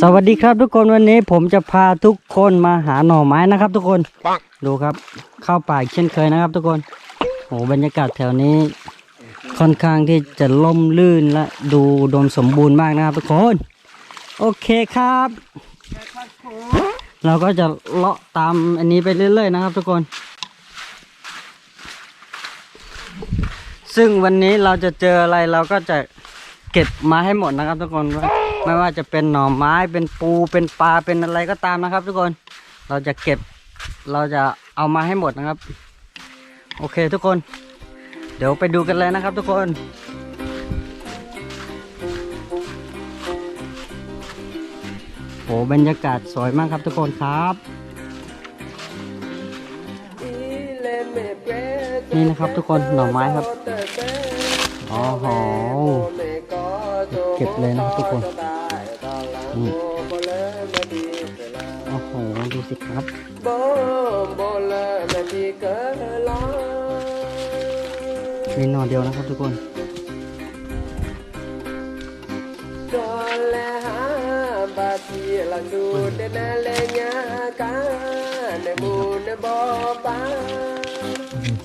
สวัสดีครับทุกคนวันนี้ผมจะพาทุกคนมาหาหน่อไม้นะครับ ทุกคนดูครับเข้าป่าอีกเช่นเคยนะครับ ทุกคนโหบรรยากาศแถวนี้ ค่อนข้างที่จะล่มลื่นและดูอุดมสมบูรณ์มากนะครับ ทุกคน โอเคครับ เราก็จะเลาะตามอันนี้ไปเรื่อยๆนะครับ ทุกคน ซึ่งวันนี้เราจะเจออะไรเราก็จะเก็บมาให้หมดนะครับ ทุกคน ไม่ว่าจะเป็นหน่อไม้เป็นปูเป็นปลาเป็นอะไรก็ตามนะครับ ทุกคนเราจะเก็บเราจะเอามาให้หมดนะครับ โอเคทุกคน เดี๋ยวไปดูกันเลยนะครับ ทุกคนโหบรรยากาศสวยมากครับทุกคนครับนี่นะครับทุกคนหน่อไม้ครับอ๋อโห เก็บเลยนะครับทุกคน นี่โอ้โห ดูสิครับมีหน่อเดียวนะครับทุกคน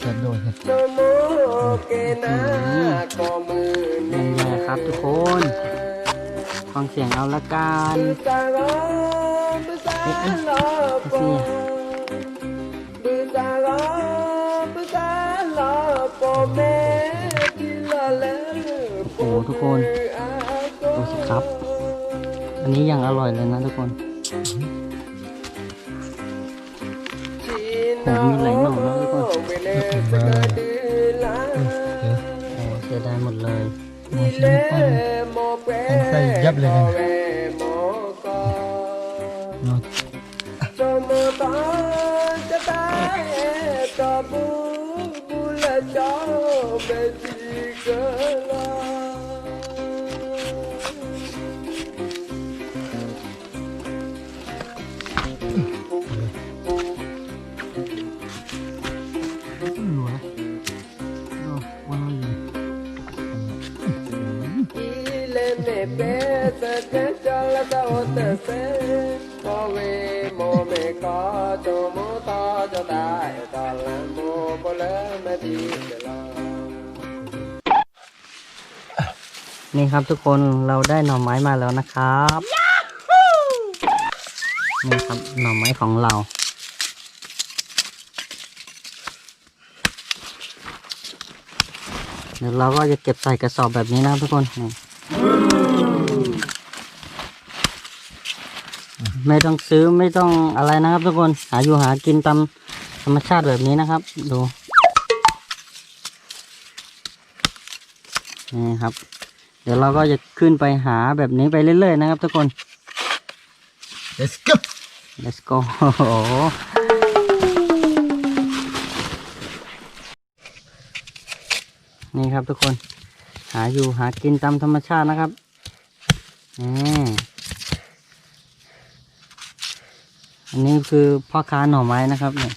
จะโดนนี่ไงครับทุกคน ฟังเสียงเอาละกันเอ๊ะเอ๊ะสียโอ้โหทุกคนดูสิครับ อันนี้ยังอร่อยเลยนะทุกคนผมมีหลายหน่อแล้วทุกคนโอ้เสียดายหมดเลยมองชิ้นปั้นปั้ นไส้ นี่ครับทุกคนเราได้หน่อไม้มาแล้วนะครับนี่ครับหน่อไม้ของเราเดี๋ยวเราก็จะเก็บใส่กระสอบแบบนี้นะทุกคนนี่ ไม่ต้องซื้อไม่ต้องอะไรนะครับ ทุกคนหาอยู่หากินตามธรรมชาติแบบนี้นะครับ ดูนี่ครับ เดี๋ยวเราก็จะขึ้นไปหาแบบนี้ไปเรื่อยๆนะครับ ทุกคน let's go let's go โอ้โหนี่ครับทุกคน หาอยู่หากินตามธรรมชาตินะครับนี่ อันนี้คือพ่อค้าหน่อไม้นะครับเนี่ย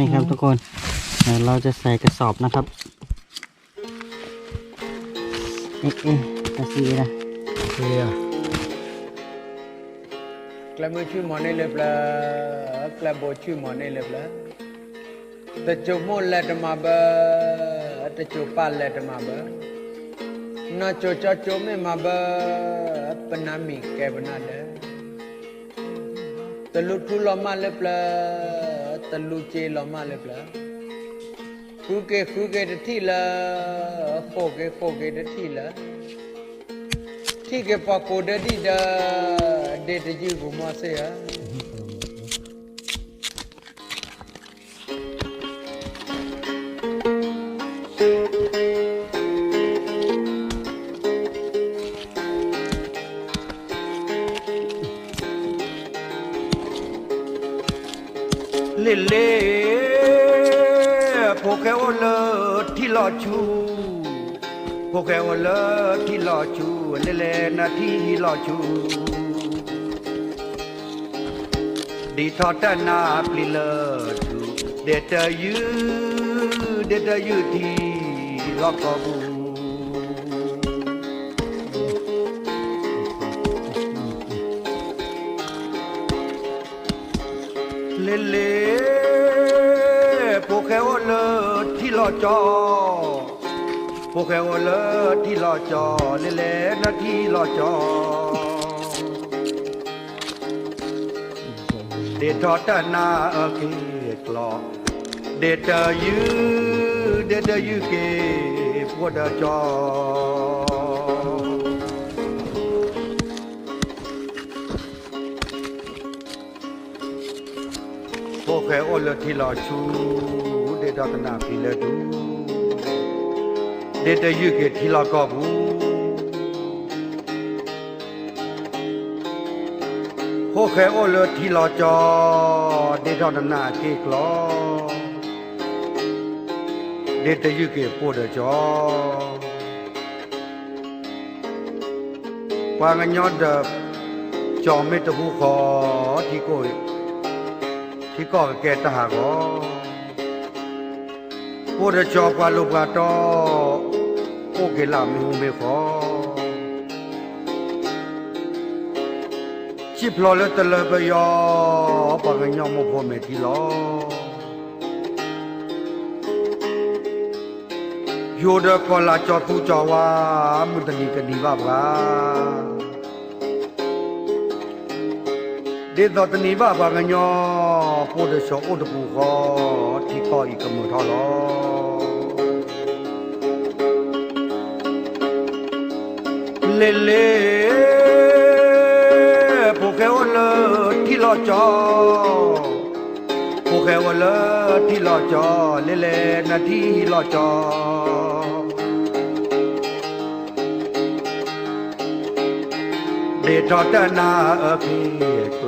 นี่ครับทุกคนเราจะใส่กระสอบนะครับเอ๊ะเอ๊ะกระสีนะเฮีย Clamochu money lebla, clamochu money lebla. The chomo let a maba, the chopa let a maba. Na chocha chome maba, panami cabanada. The lutu loma lebla. ตะลุเจลอมาเลยปลาคูเกคูเกตะทีละโคเกโคเกตะทีละที่เกปะโกเดดิดาเดตะยูกูมาเสีย ਢਿੱਲੇ ਭੁਖੇ ਉਹ ਲੱਠੀ ਲਾਚੂ ਭੁਖੇ ਉਹ ਲੱਠੀ ਲਾਚੂ ਨਿਲੇ ਨਠੀ ਲਾਚੂ ਦੀ ਥੋਟਾ ਨਾ ਪਲੀ ਲੱਚੂ ਦੇਤਾ ਯੂ ਦੇਤਾ ਯੂ ਦੀ ਲੋਕਬੂ lele Pokeole ti lo cho Pokeole ti lo cho lele na ti lo cho Để thọ ta na kê klọ Để tờ dư để tờ dư kê của đờ cho ဘောဖဲအော်လတိလာရှူဒေတာကနာဖီလက်တူဒေတယုကေထီလာကောဘူးဟိုခဲအော်လထီလာကြောဒေတာကနာကေကလောဒေတယုကေပို့တကြောဘာငညော့တကြောမေတဟုခေါ်ဒီကို ဒီကောကဲတဟာကောကိုရကြောပွားလို့ပွားတော့ကိုကေလာမီဟုမေခောချစ်ဖလော်လတလပယောပကညောမဖို့မေတီလောယောဒကောလာကြောသူကြောဝါမုတနီကဒီပါဗလာဒေသောတနီပါပကညော ผู้จะจอบว่าลูกว่าตอโอเกลามีหูเมขอชิพลอเลตเลบยอปังยอมพอเมทีลอโยดกอลาจอตูจอวามุตนีก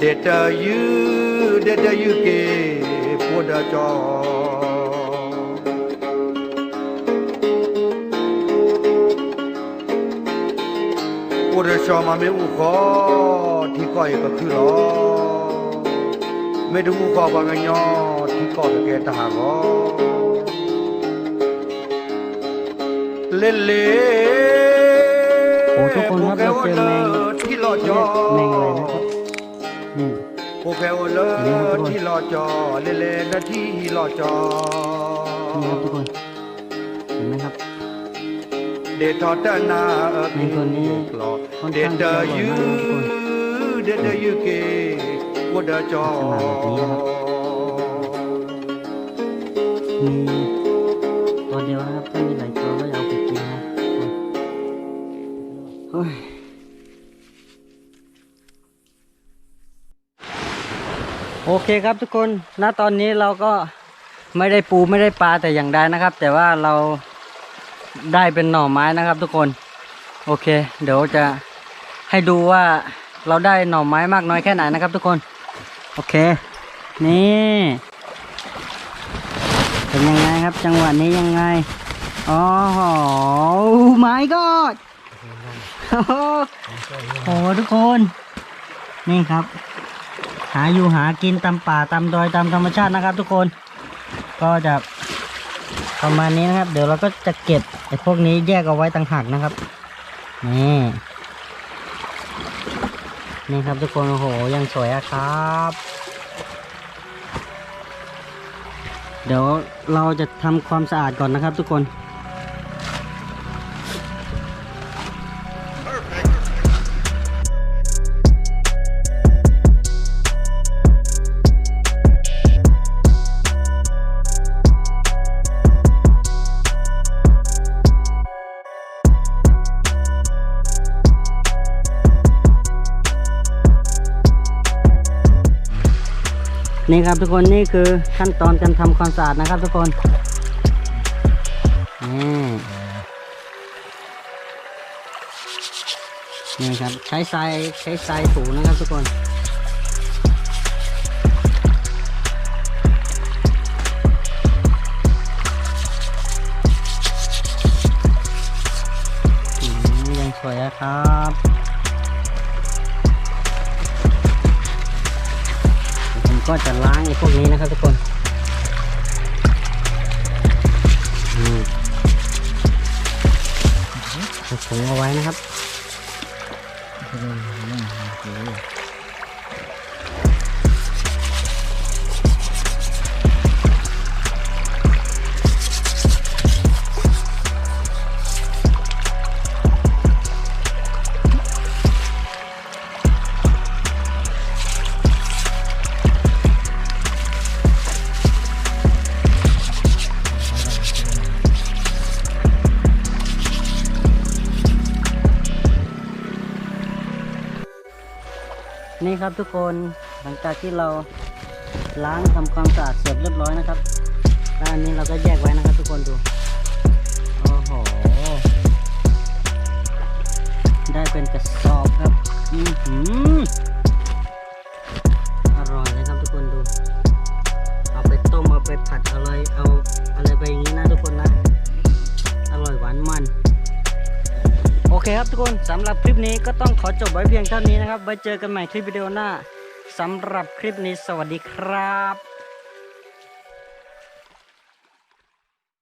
ดีบาบา ဒေသတနိဗ္ဗာန်ကညောပို့တဲ့ချောဥဒပူခောတိခောဤကမှုထောလောလေလေပိုကေဝလတိလောချောပိုကေဝလတိလောချောလေလေနတိလောချော เดตตนาอภิกลอเดตยูเดตยูเกพุดจอพุดชอมาเมอุขอที่ก้อยก็คือลอไม่ดูขอบางยอที่ก้อยแกตาหอเล่เล่ โอ้ทุกคนครับเราเจอแมง ที่ลอจ เรี อย กแมงอะไรนะครับ นี่โอเคโอเลที่ลอจอเลเลนาที่ลอจอนี่ครับทุกคนเห็นไหมครับ เดทอตนาแมงตัวนี้ค่อนเดข้างตจะอร่อยยูมากนะทุกคนเดตยูเกวดจอลักษณะแบบนี้นะครับมีตัวเดียวนะครับถ้ามีหลายตัวก็จะเอาไปกินนะเฮ้ย โอเคครับทุกคน ณ ตอนนี้เราก็ไม่ได้ปูไม่ได้ปลาแต่อย่างใดนะครับ แต่ว่าเราได้เป็นหน่อไม้นะครับ ทุกคน โอเค เดี๋ยวจะให้ดูว่าเราได้หน่อไม้มากน้อยแค่ไหนนะครับ ทุกคน โอเค นี่ เป็นยังไงครับ จังหวะนี้ยังไง อ๋อโหไม้ก็โอ้โหทุกคน นี่ครับ หาอยู่หากินตามป่าตามดอยตามธรรมชาตินะครับทุกคนก็จะประมาณนี้นะครับ เดี๋ยวเราก็จะเก็บไอ้พวกนี้แยกเอาไว้ต่างหากนะครับนี่นี่ครับทุกคนโอ้โหยังสวยอะครับ เดี๋ยวเราจะทำความสะอาดก่อนนะครับทุกคน นี่ครับทุกคนนี่คือขั้นตอนการทำความสะอาดนะครับทุกคนนี่นี่ครับใช้ทรายใช้ทรายถูนะครับทุกคนยังสวยนะครับ ก็จะล้างไอ้พวกนี้นะครับทุกคนถุงเอาไว้นะครับ นี่ครับทุกคนหลังจากที่เราล้างทำความสะอาดเสร็จเรียบร้อยนะครับแล้วอันนี้เราก็แยกไว้นะครับทุกคนดูโอ้โหได้เป็นกระสอบครับอืม ทุกคนสำหรับคลิปนี้ก็ต้องขอจบไว้เพียงเท่านี้นะครับไว้เจอกันใหม่คลิปวิดีโอหน้าสำหรับคลิปนี้สวัสดีครับ